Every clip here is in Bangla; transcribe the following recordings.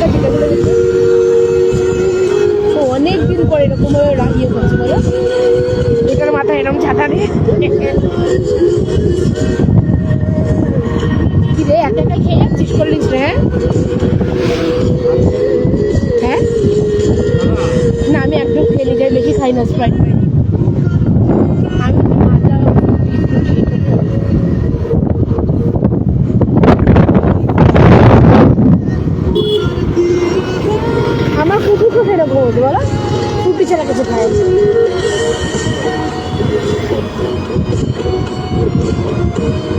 হালকা ছিটাগুলো পড়েছে তো অনেক দিন পরে এরকম রাগিয়ে করছে বলো। এটার মাথায় এরকম ছাতা নিয়ে কি রে একা একা খেয়ে যাচ্ছিস করলিস রে হ্যাঁ? হ্যাঁ? না আমি একদম খেয়ে যাই বেশি খাই না স্প্রাইট আমি মাজা আমার সেরকম হতো বলো? টুপি ছাড়া কিছু খায় Thank আমি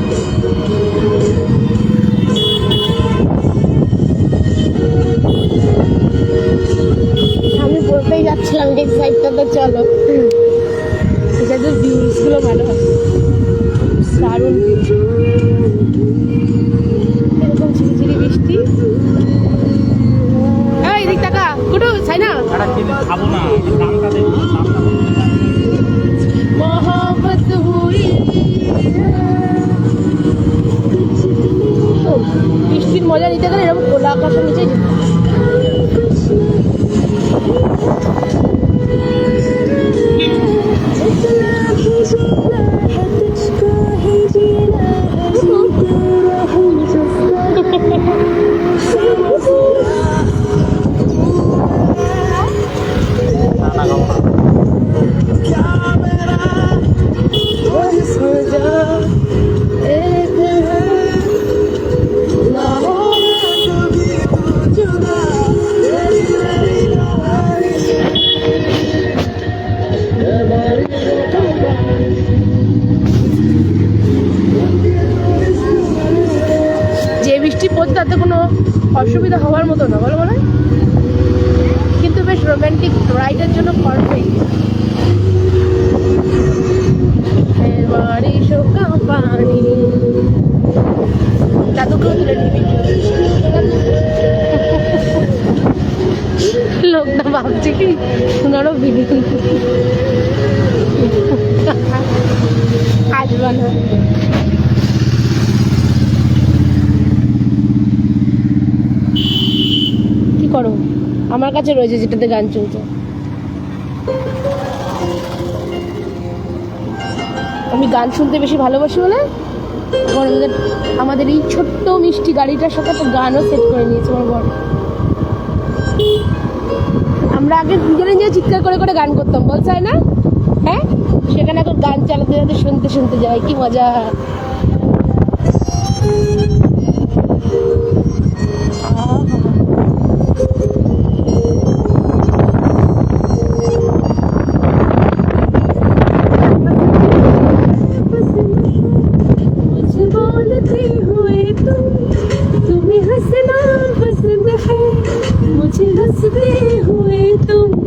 ছাড়া কিনে খাব না? দামটা দেখব বৃষ্টির মজা নিতে গেলে এরকম খোলা আকাশের নিচে যেতে অসুবিধা হওয়ার মতো না, বলো মনে কিন্তু বেশ রোমান্টিক রাইডের জন্য পারফেক্ট দাদুকেও তুলে নিবি। কি না কি করো আমার কাছে রয়েছে যেটাতে গান চলছে। আমি গান শুনতে বেশি ভালোবাসি বলে আমাদের আমাদের এই ছোট্ট মিষ্টি গাড়িটার সাথে একটা গানও সেট করে নিয়েছে আমার বর। আমরা আগে দুজনে নিয়ে চিৎকার করে করে গান করতাম, বল চাই না হ্যাঁ? সেখানে এখন গান চালাতে চালাতে শুনতে শুনতে যাই, কি মজা। झिलसते हुए तुम।